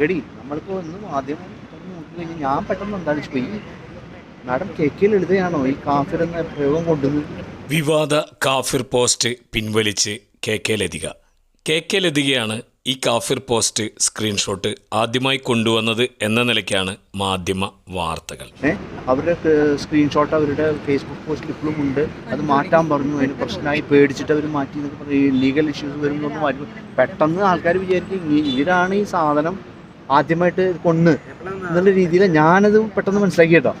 ഗഡി നമ്മൾക്ക് ഒന്ന് ആദ്യം നോക്കി കഴിഞ്ഞാൽ ഞാൻ പെട്ടെന്ന് എന്താണ് ഇപ്പോൾ ഈ മാഡം കെക്കിൽ എഴുതുകയാണോ ഈ കാഫിർ എന്ന പ്രയോഗം കൊണ്ടുവന്നത് വിവാദ കാഫിർ പോസ്റ്റ് പിൻവലിച്ച് K K Latika. K K ലതികയാണ് ഈ കാഫിർ പോസ്റ്റ് സ്ക്രീൻഷോട്ട് ആദ്യമായി കൊണ്ടുവന്നത് എന്ന നിലയ്ക്കാണ് മാധ്യമ വാർത്തകൾ. അവരുടെ സ്ക്രീൻഷോട്ട് അവരുടെ ഫേസ്ബുക്ക് പോസ്റ്റിൽ ഇപ്പോഴും ഉണ്ട്. അത് മാറ്റാൻ പറഞ്ഞു. അതിന് പ്രശ്നമായി പേടിച്ചിട്ട് അവർ മാറ്റി ലീഗൽ ഇഷ്യൂസ് വരുന്നൊന്നും മാറ്റി. പെട്ടെന്ന് ആൾക്കാർ വിചാരിക്കും ഇവരാണ് ഈ സാധനം ആദ്യമായിട്ട് കൊണ്ട് എന്നുള്ള രീതിയിൽ ഞാനത് പെട്ടെന്ന് മനസ്സിലാക്കി കേട്ടോ.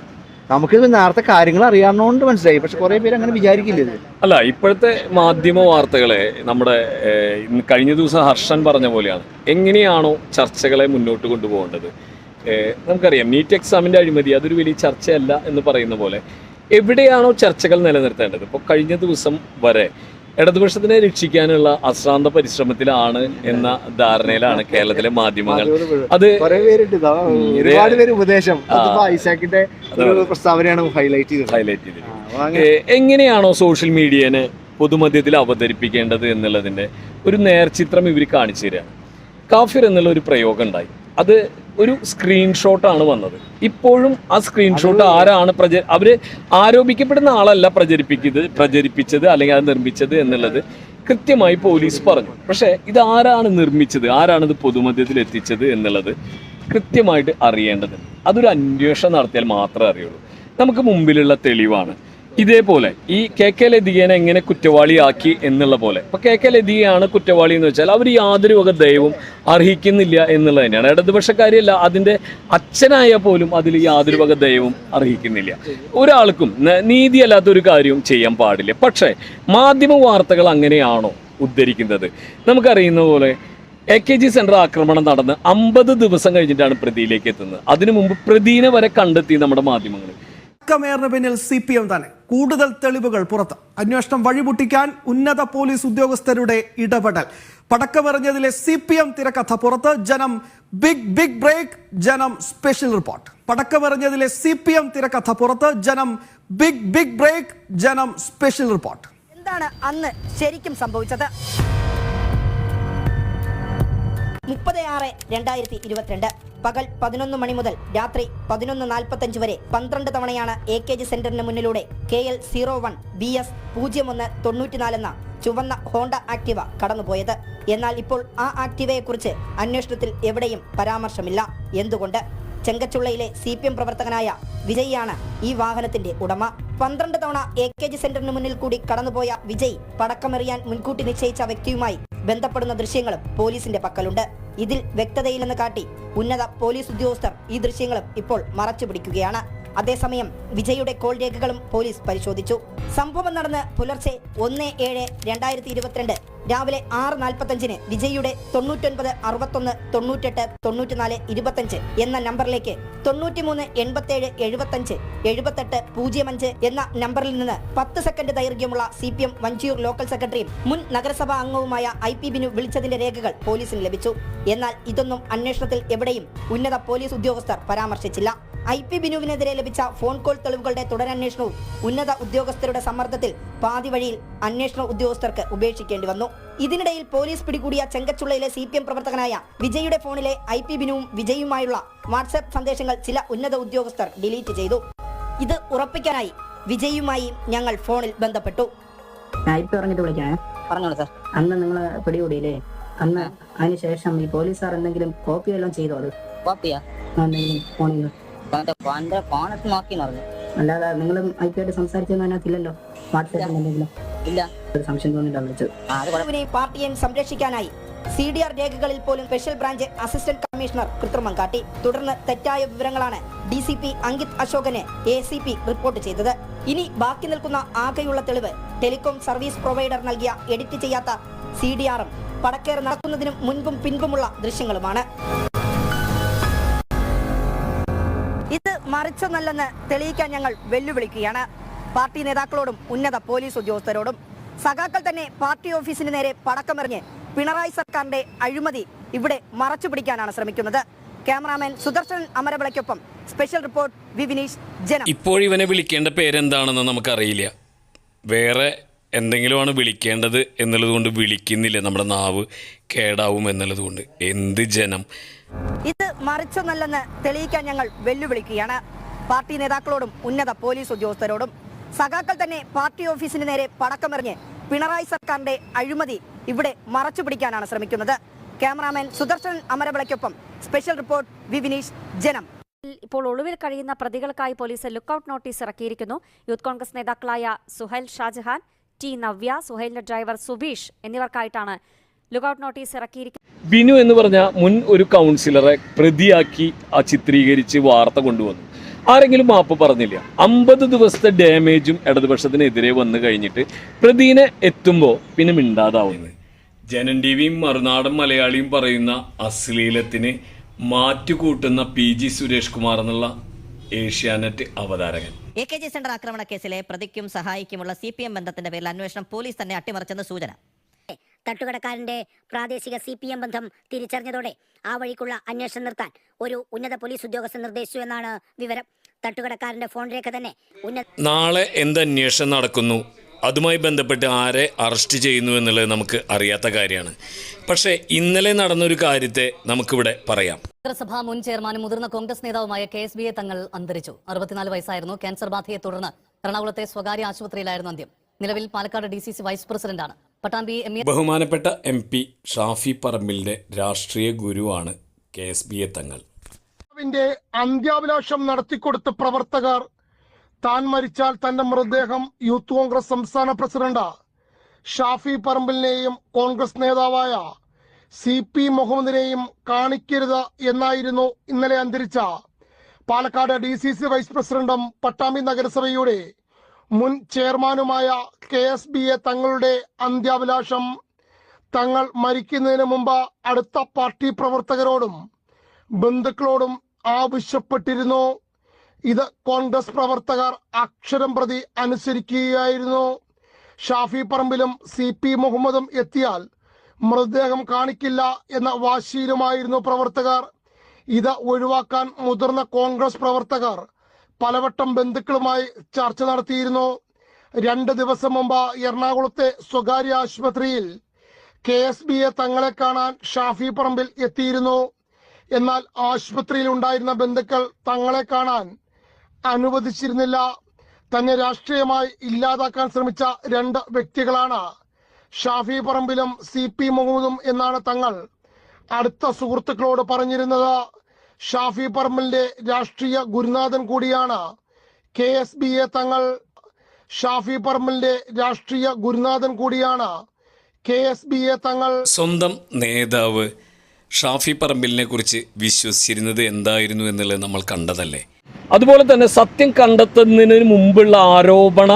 നമുക്ക് നേരത്തെ കാര്യങ്ങൾ അറിയാവുന്നതുകൊണ്ട് മനസ്സിലായി. പക്ഷെ കുറെ പേര് അങ്ങനെ വിചാരിക്കില്ല ഇത്. അല്ല ഇപ്പോഴത്തെ മാധ്യമ വാർത്തകളെ നമ്മുടെ കഴിഞ്ഞ ദിവസം ഹർഷൻ പറഞ്ഞ പോലെയാണ്. എങ്ങനെയാണോ ചർച്ചകളെ മുന്നോട്ട് കൊണ്ടുപോകേണ്ടത്? നമുക്കറിയാം നീറ്റ് എക്സാമിന്റെ അഴിമതി അതൊരു വലിയ ചർച്ചയല്ല എന്ന് പറയുന്ന പോലെ എവിടെയാണോ ചർച്ചകൾ നിലനിർത്തേണ്ടത്? ഇപ്പോൾ കഴിഞ്ഞ ദിവസം വരെ ഇടതുപക്ഷത്തിനെ രക്ഷിക്കാനുള്ള അശ്രാന്ത പരിശ്രമത്തിലാണ് എന്ന ധാരണയിലാണ് കേരളത്തിലെ മാധ്യമങ്ങൾ. അത് ഒരുപാട് പേര് ഉപദേശം. ഐസാക്കിന്റെ പ്രസ്താവനയാണ് ഹൈലൈറ്റ് ചെയ്തത്. ഹൈലൈറ്റ് എങ്ങനെയാണോ സോഷ്യൽ മീഡിയനെ പൊതുമധ്യത്തിൽ അവതരിപ്പിക്കേണ്ടത് എന്നുള്ളതിന്റെ ഒരു നേർചിത്രം ഇവർ കാണിച്ചു തരികയാണ് കാഫിർ എന്നുള്ള ഒരു പ്രയോഗം ഉണ്ടായി. അത് ഒരു സ്ക്രീൻഷോട്ടാണ് വന്നത്. ഇപ്പോഴും ആ സ്ക്രീൻഷോട്ട് ആരാണ് പ്രച അവർ ആരോപിക്കപ്പെടുന്ന ആളല്ല പ്രചരിപ്പിക്കുന്നത് പ്രചരിപ്പിച്ചത് അല്ലെങ്കിൽ അത് നിർമ്മിച്ചത് എന്നുള്ളത് കൃത്യമായി പോലീസ് പറഞ്ഞു. പക്ഷേ ഇത് ആരാണ് നിർമ്മിച്ചത്? ആരാണിത് ഇത് പൊതുമധ്യത്തിൽ എത്തിച്ചത് എന്നുള്ളത് കൃത്യമായിട്ട് അറിയേണ്ടതുണ്ട്. അതൊരു അന്വേഷണം നടത്തിയാൽ മാത്രമേ അറിയുള്ളൂ. നമുക്ക് മുമ്പിലുള്ള തെളിവാണ്. ഇതേപോലെ ഈ കെ കെ ലതികേനെ എങ്ങനെ കുറ്റവാളിയാക്കി എന്നുള്ള പോലെ. ഇപ്പൊ കെ കെ ലതികയാണ് കുറ്റവാളി എന്ന് വെച്ചാൽ അവർ യാതൊരു വക ദയവും അർഹിക്കുന്നില്ല എന്നുള്ളത് തന്നെയാണ്. ഇടതുപക്ഷക്കാരിയല്ല അതിന്റെ അച്ഛനായ പോലും അതിൽ യാതൊരു വക ദയവും അർഹിക്കുന്നില്ല. ഒരാൾക്കും നീതിയല്ലാത്ത ഒരു കാര്യവും ചെയ്യാൻ പാടില്ല. പക്ഷേ മാധ്യമ വാർത്തകൾ അങ്ങനെയാണോ ഉദ്ധരിക്കുന്നത്? നമുക്കറിയുന്ന പോലെ എ കെ ജി സെന്റർ ആക്രമണം നടന്ന് അമ്പത് ദിവസം കഴിഞ്ഞിട്ടാണ് പ്രതിയിലേക്ക് എത്തുന്നത്. അതിനു മുമ്പ് പ്രതിനെ വരെ കണ്ടെത്തി നമ്മുടെ മാധ്യമങ്ങൾ പടക്കമേറിന് പിന്നിൽ സി പി എം തന്നെ. കൂടുതൽ തെളിവുകൾ പുറത്ത്. അന്വേഷണം വഴിമുട്ടിക്കാൻ ഉന്നത പോലീസ് ഉദ്യോഗസ്ഥരുടെ ഇടപെടൽ. പടക്കമെറിഞ്ഞതിലെ സി പി എം തിരക്കഥ പുറത്ത്. Janam big big break Janam special report പടക്കമെറിഞ്ഞതിലെ C P M തിരക്കഥ പുറത്ത്. Janam big big break Janam special report എന്താണ് അന്ന് ശരിക്കും സംഭവിച്ചത്? മുപ്പത് ആറ് രണ്ടായിരത്തി ഇരുപത്തിരണ്ട്. പകൽ പതിനൊന്ന് മണി മുതൽ രാത്രി പതിനൊന്ന് നാൽപ്പത്തഞ്ച് വരെ പന്ത്രണ്ട് തവണയാണ് എ കെ ജി സെന്ററിന് മുന്നിലൂടെ K L zero one B S പൂജ്യം ഒന്ന് തൊണ്ണൂറ്റിനാലെന്ന ചുവന്ന ഹോണ്ട ആക്ടിവ കടന്നുപോയത്. എന്നാൽ ഇപ്പോൾ ആ ആക്ടിവയെക്കുറിച്ച് അന്വേഷണത്തിൽ എവിടെയും പരാമർശമില്ല. എന്തുകൊണ്ട്? ചെങ്കച്ചുള്ളയിലെ സി പി എം പ്രവർത്തകനായ വിജയ്യാണ് ഈ വാഹനത്തിന്റെ ഉടമ. പന്ത്രണ്ട് തവണ എ കെ ജി സെന്ററിന് മുന്നിൽ കൂടി കടന്നുപോയ വിജയ് പടക്കമെറിയാൻ മുൻകൂട്ടി നിശ്ചയിച്ച വ്യക്തിയുമായി ബന്ധപ്പെടുന്ന ദൃശ്യങ്ങളും പോലീസിന്റെ പക്കലുണ്ട്. ഇതിൽ വ്യക്തതയില്ലെന്ന് കാട്ടി ഉന്നത പോലീസ് ഉദ്യോഗസ്ഥർ ഈ ദൃശ്യങ്ങളും ഇപ്പോൾ മറച്ചുപിടിക്കുകയാണ്. അതേസമയം വിജയുടെ കോൾ രേഖകളും പോലീസ് പരിശോധിച്ചു. സംഭവം നടന്ന് പുലർച്ചെ ഒന്ന് ഏഴ് രണ്ടായിരത്തി ഇരുപത്തിരണ്ട് രാവിലെ ആറ് നാൽപ്പത്തഞ്ചിന് വിജയുടെ തൊണ്ണൂറ്റൊൻപത് അറുപത്തൊന്ന് തൊണ്ണൂറ്റെട്ട് തൊണ്ണൂറ്റിനാല് ഇരുപത്തഞ്ച് എന്ന നമ്പറിലേക്ക് തൊണ്ണൂറ്റിമൂന്ന് എൺപത്തേഴ് എഴുപത്തഞ്ച് എഴുപത്തെട്ട് പൂജ്യം അഞ്ച് എന്ന നമ്പറിൽ നിന്ന് പത്ത് സെക്കൻഡ് ദൈർഘ്യമുള്ള C P M Vanchiyoor local സെക്രട്ടറിയും മുൻ നഗരസഭാ അംഗവുമായ ഐ പി ബിനു വിളിച്ചതിന്റെ രേഖകൾ പോലീസിന് ലഭിച്ചു. എന്നാൽ ഇതൊന്നും അന്വേഷണത്തിൽ എവിടെയും ഉന്നത പോലീസ് ഉദ്യോഗസ്ഥർ പരാമർശിച്ചില്ല. ഐ പി ബിനുവിനെതിരെ ലഭിച്ച ഫോൺ കോൾ തെളിവുകളുടെ തുടരന്വേഷണവും ഉന്നത ഉദ്യോഗസ്ഥരുടെ സമ്മർദ്ദത്തിൽ പാതി വഴിയിൽ അന്വേഷണ ഉദ്യോഗസ്ഥർക്ക് ഉപേക്ഷിക്കേണ്ടി വന്നു. ഇതിനിടയിൽ പോലീസ് പിടികൂടിയ ചെങ്കച്ചുള്ളയിലെ സി പി എം പ്രവർത്തകനായ വിജയുടെ ഫോണിലെ ഐ പി ബിനുവും വിജയുമായുള്ള വാട്സാപ്പ് സന്ദേശങ്ങൾ ചില ഉന്നത ഉദ്യോഗസ്ഥർ ഡിലീറ്റ് ചെയ്തു. ഇത് ഉറപ്പിക്കാനായി വിജയുമായി ഞങ്ങൾ ഫോണിൽ ബന്ധപ്പെട്ടു. ഞാൻ ഇപ്പൊ പറഞ്ഞിട്ട് വിളിക്കാണ് പറഞ്ഞോളൂ സാർ. അന്ന് നിങ്ങൾ പിടികൂടിയില്ലേ? അന്ന് അതിനുശേഷം ഈ പോലീസുകാർ എന്തെങ്കിലും കോപ്പി വല്ലതും ചെയ്തോ അത്? കോപ്പിയാ? എന്തെങ്കിലും ഫോണിൽ അല്ലാതെ നിങ്ങളും ഐക്യമായിട്ട് ആയിട്ട് സംസാരിച്ചൊന്നും അതിനകത്തില്ലല്ലോ? വാട്സാപ്പിൽ എന്തെങ്കിലും? ഇല്ല. ഒരു സംശയം തോന്നിയിട്ടാണ് വിളിച്ചത്. ിനെ സംരക്ഷിക്കാനായി സി ഡി ആർ രേഖകളിൽ പോലും സ്പെഷ്യൽ ബ്രാഞ്ച് അസിസ്റ്റന്റ് കമ്മീഷണർ കൃത്രിമം കാട്ടി. തുടർന്ന് തെറ്റായ വിവരങ്ങളാണ് ഡി സി പി അങ്കിത് അശോകന് എ സി പി റിപ്പോർട്ട് ചെയ്തത്. ഇനി ബാക്കി നിൽക്കുന്ന ആകെയുള്ള തെളിവ് ടെലികോം സർവീസ് പ്രൊവൈഡർ നൽകിയ എഡിറ്റ് ചെയ്യാത്ത സി ഡി ആറും പടക്കേറ് നടക്കുന്നതിനും മുൻപും പിൻപുമുള്ള ദൃശ്യങ്ങളുമാണ്. മറിച്ചൊന്നല്ലെന്ന് തെളിയിക്കാൻ ഞങ്ങൾ വെല്ലുവിളിക്കുകയാണ്. പാർട്ടി നേതാക്കളോടും ഉന്നത പോലീസ് ഉദ്യോഗസ്ഥരോടും. സഖാക്കൾ തന്നെ പാർട്ടി ഓഫീസിന് നേരെ പടക്കമെറിഞ്ഞ് പിണറായി സർക്കാരിന്റെ അഴിമതി ഇവിടെ മറച്ചു പിടിക്കാനാണ് ശ്രമിക്കുന്നത്. ക്യാമറാമാൻ സുദർശൻ അമരവിളയ്ക്കൊപ്പം സ്പെഷ്യൽ റിപ്പോർട്ട് വിനീഷ് ജനം. ഇപ്പോഴിവനെ വിളിക്കേണ്ട പേരെന്താണെന്ന് നമുക്കറിയില്ല. വേറെ എന്തെങ്കിലുമാണ് വിളിക്കേണ്ടത് എന്നുള്ളത് കൊണ്ട് വിളിക്കുന്നില്ല. നമ്മുടെ നാവ് കേടാവും എന്നുള്ളത് കൊണ്ട്. എന്ത് ജനം. ഇത് മറിച്ചൊന്നല്ലെന്ന് തെളിയിക്കാൻ ഞങ്ങൾ വെല്ലുവിളിക്കുകയാണ്. പാർട്ടി നേതാക്കളോടും ഉന്നത പോലീസ് ഉദ്യോഗസ്ഥരോടും സഖാക്കൾ തന്നെ പാർട്ടി ഓഫീസിന് നേരെ പടക്കമെറിഞ്ഞ് പിണറായി സർക്കാരിന്റെ അഴിമതി ഇവിടെ മറച്ചു പിടിക്കാനാണ് ശ്രമിക്കുന്നത്. Cameraman Sudarshan അമരവിളയ്ക്കൊപ്പം special report V Vineesh Janam. ഇപ്പോൾ ഒളിവിൽ കഴിയുന്ന പ്രതികൾക്കായി പോലീസ് ലുക്കൌട്ട് നോട്ടീസ് ഇറക്കിയിരിക്കുന്നു. യൂത്ത് കോൺഗ്രസ് നേതാക്കളായ സുഹൈൽ ഷാജഹാൻ ടി നവ്യ സുഹൈലിന്റെ ഡ്രൈവർ സുബീഷ് എന്നിവർക്കായിട്ടാണ് ലുക്കൌട്ട് നോട്ടീസ് ഇറക്കിയിരിക്കുന്നത്. ബിനു എന്ന് പറഞ്ഞ മുൻ ഒരു കൗൺസിലറെ പ്രതിയാക്കി ആ ചിത്രീകരിച്ച് വാർത്ത കൊണ്ടുവന്നു. ആരെങ്കിലും മാപ്പ് പറഞ്ഞില്ല. അമ്പത് ദിവസത്തെ ഡാമേജും ഇടതുപക്ഷത്തിനെതിരെ വന്നു കഴിഞ്ഞിട്ട് പ്രതിനെ എത്തുമ്പോൾ പിന്നെ മിണ്ടാതാവുന്നത് ജനൻ ടി വിയും മറുനാടൻ മലയാളിയും പറയുന്ന അശ്ലീലത്തിന് മാറ്റുകൂട്ടുന്ന പി ജി സുരേഷ് കുമാർ എന്നുള്ള ഏഷ്യാനെറ്റ് അവതാരകൻ. എ കെ ജി സെന്റർ ആക്രമണ കേസിലെ പ്രതിക്കും സഹായിക്കുമുള്ള സി പി എം ബന്ധത്തിന്റെ പേരിൽ അന്വേഷണം പോലീസ് തന്നെ അട്ടിമറിച്ചെന്ന് സൂചന. തട്ടുകടക്കാരന്റെ പ്രാദേശിക സി പി എം ബന്ധം തിരിച്ചറിഞ്ഞതോടെ ആ വഴിക്കുള്ള അന്വേഷണം നിർത്താൻ ഒരു ഉന്നത പോലീസ് ഉദ്യോഗസ്ഥൻ നിർദ്ദേശിച്ചു എന്നാണ് വിവരം. തട്ടുകടക്കാരന്റെ ഫോൺ രേഖ തന്നെ നാളെ എന്ത് അന്വേഷണം നടക്കുന്നു? അതുമായി ബന്ധപ്പെട്ട് ആരെ അറസ്റ്റ് ചെയ്യുന്നു എന്നുള്ളത് നമുക്ക് അറിയാത്ത കാര്യമാണ്. പക്ഷേ ഇന്നലെ നടന്നൊരു കാര്യത്തെ നമുക്കിവിടെ പറയാം. നഗരസഭാ മുൻ ചെയർമാനും മുതിർന്ന കോൺഗ്രസ് നേതാവുമായ കെ എസ് ബിയെ തങ്ങൾ അന്തരിച്ചു. അറുപത്തിനാല് വയസ്സായിരുന്നു ക്യാൻസർ ബാധയെ തുടർന്ന് എറണാകുളത്തെ സ്വകാര്യ ആശുപത്രിയിലായിരുന്നു അന്ത്യം. നിലവിൽ Palakkad D C C vice പ്രസിഡന്റാണ്. പട്ടാമ്പി എം എ ബഹുമാനപ്പെട്ട എം പി ഷാഫി പറമ്പിലിന്റെ രാഷ്ട്രീയ ഗുരുവാണ് കെ എസ് ബി എ തങ്ങൾ. അന്ത്യാഭിലാഷം നടത്തിക്കൊടുത്ത പ്രവർത്തകർ താൻ മരിച്ചാൽ തന്റെ മൃതദേഹം യൂത്ത് കോൺഗ്രസ് സംസ്ഥാന പ്രസിഡന്റ്. ഷാഫി പറമ്പിലിനെയും കോൺഗ്രസ് നേതാവായ സി പി മുഹമ്മദിനെയും കാണിക്കരുത് എന്നായിരുന്നു ഇന്നലെ അന്തരിച്ച Palakkad D C C vice പ്രസിഡന്റും പട്ടാമ്പി നഗരസഭയുടെ മുൻ ചെയർമാനുമായ കെ എസ് ബി എ തങ്ങളുടെ അന്ത്യാഭിലാഷം. തങ്ങൾ മരിക്കുന്നതിന് മുമ്പ് അടുത്ത പാർട്ടി പ്രവർത്തകരോടും ബന്ധുക്കളോടും ആവശ്യപ്പെട്ടിരുന്നു. ഇത് കോൺഗ്രസ് പ്രവർത്തകർ അക്ഷരം പ്രതി അനുസരിക്കുകയായിരുന്നു. ഷാഫി പറമ്പിലും സി പി മുഹമ്മദും എത്തിയാൽ മൃതദേഹം കാണിക്കില്ല എന്ന വാശിയിലുമായിരുന്നു പ്രവർത്തകർ. ഇത് ഒഴിവാക്കാൻ മുതിർന്ന കോൺഗ്രസ് പ്രവർത്തകർ പലവട്ടം ബന്ധുക്കളുമായി ചർച്ച നടത്തിയിരുന്നു. രണ്ട് ദിവസം മുമ്പ് എറണാകുളത്തെ സ്വകാര്യ ആശുപത്രിയിൽ കെ എസ് ബി എ തങ്ങളെ കാണാൻ ഷാഫി പറമ്പിൽ എത്തിയിരുന്നു. എന്നാൽ ആശുപത്രിയിൽ ഉണ്ടായിരുന്ന ബന്ധുക്കൾ തങ്ങളെ കാണാൻ അനുവദിച്ചിരുന്നില്ല. തന്നെ രാഷ്ട്രീയമായി ഇല്ലാതാക്കാൻ ശ്രമിച്ച രണ്ട് വ്യക്തികളാണ് ഷാഫി പറമ്പിലും സി പി മുഹമ്മദും എന്നാണ് തങ്ങൾ അടുത്ത സുഹൃത്തുക്കളോട് പറഞ്ഞിരുന്നത്. ഷാഫി പറമ്പിലിന്റെ രാഷ്ട്രീയ ഗുരുനാഥൻ കൂടിയാണ് കെ എസ് ബി എ തങ്ങൾ. ഷാഫി പറമ്പിലിന്റെ രാഷ്ട്രീയ ഗുരുനാഥൻ കൂടിയാണ് കെ എസ് ബി എ തങ്ങൾ. സ്വന്തം നേതാവ് ഷാഫി പറമ്പിലിനെ കുറിച്ച് വിശ്വസിച്ചിരുന്നത് എന്തായിരുന്നു എന്നുള്ളത് നമ്മൾ കണ്ടതല്ലേ? അതുപോലെ തന്നെ സത്യം കണ്ടെത്തുന്നതിന് മുമ്പുള്ള ആരോപണ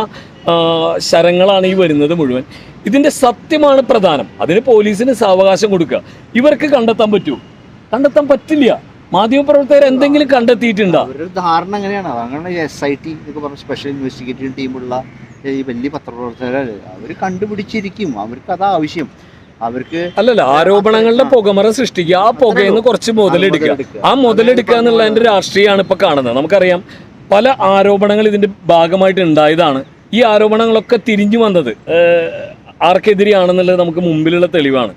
ശരങ്ങളാണ് ഈ വരുന്നത് മുഴുവൻ. ഇതിന്റെ സത്യമാണ് പ്രധാനം. അതിന് പോലീസിന് സാവകാശം കൊടുക്കുക. ഇവർക്ക് കണ്ടെത്താൻ പറ്റൂ. കണ്ടെത്താൻ പറ്റില്ല. മാധ്യമപ്രവർത്തകർ എന്തെങ്കിലും കണ്ടെത്തിയിട്ടുണ്ടോ? ഒരു ധാരണ അങ്ങനെയാണ്. അങ്ങനെ എസ് ഐ ടി എന്നൊക്കെ പറഞ്ഞ സ്പെഷ്യൽ ഇൻവെസ്റ്റിഗേറ്റീവ് ടീമുള്ള ഈ വലിയ പത്രപ്രവർത്തകർ അവർ കണ്ടുപിടിച്ചിരിക്കും. അവർക്ക് അതാ ആവശ്യം അവർക്ക് അല്ലല്ല ആരോപണങ്ങളുടെ പുകമറ സൃഷ്ടിക്കുക. ആ പുകയിൽ നിന്ന് കുറച്ച് മുതലെടുക്കുക. ആ മുതലെടുക്കുക. എന്നുള്ളതിന്റെ രാഷ്ട്രീയമാണ് ഇപ്പൊ കാണുന്നത്. നമുക്കറിയാം പല ആരോപണങ്ങൾ ഇതിന്റെ ഭാഗമായിട്ട് ഉണ്ടായതാണ്. ഈ ആരോപണങ്ങളൊക്കെ തിരിഞ്ഞു വന്നത് ആർക്കെതിരെയാണെന്നുള്ളത് നമുക്ക് മുമ്പിലുള്ള തെളിവാണ്.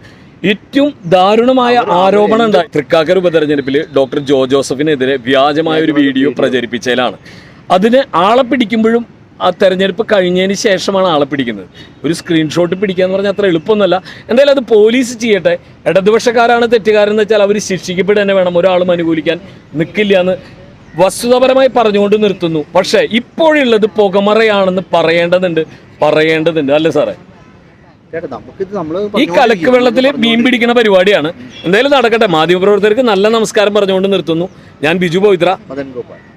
ഏറ്റവും ദാരുണമായ ആരോപണം ഉണ്ടായി തൃക്കാക്കർ ഉപതെരഞ്ഞെടുപ്പിൽ ഡോക്ടർ ജോ ജോസഫിനെതിരെ വ്യാജമായ ഒരു വീഡിയോ. പ്രചരിപ്പിച്ചതിലാണ്. അതിനെ ആളെ പിടിക്കുമ്പോഴും ആ തെരഞ്ഞെടുപ്പ് കഴിഞ്ഞതിന് ശേഷമാണ് ആളെ പിടിക്കുന്നത്. ഒരു സ്ക്രീൻഷോട്ട് പിടിക്കുക എന്ന് പറഞ്ഞാൽ അത്ര എളുപ്പമൊന്നുമല്ല. എന്തായാലും അത് പോലീസ് ചെയ്യട്ടെ. ഇടതുപക്ഷക്കാരാണ് തെറ്റുകാരെന്ന് വെച്ചാൽ അവർ ശിക്ഷിക്കപ്പെടുക തന്നെ വേണം ഒരാളും അനുകൂലിക്കാൻ നിൽക്കില്ല എന്ന് വസ്തുതാപരമായി പറഞ്ഞുകൊണ്ട് നിർത്തുന്നു. പക്ഷേ ഇപ്പോഴുള്ളത് പുകമറയാണെന്ന് പറയേണ്ടതുണ്ട്. പറയേണ്ടതുണ്ട്. അല്ലേ സാറേ? ഈ കലക്ക് വെള്ളത്തിൽ മീൻ പിടിക്കുന്ന പരിപാടിയാണ്. എന്തായാലും നടക്കട്ടെ. മാധ്യമപ്രവർത്തകർക്ക് നല്ല നമസ്കാരം പറഞ്ഞുകൊണ്ട് നിർത്തുന്നു. ഞാൻ ബിജു പവിത്ര. മദൻ ഗോപാൽ.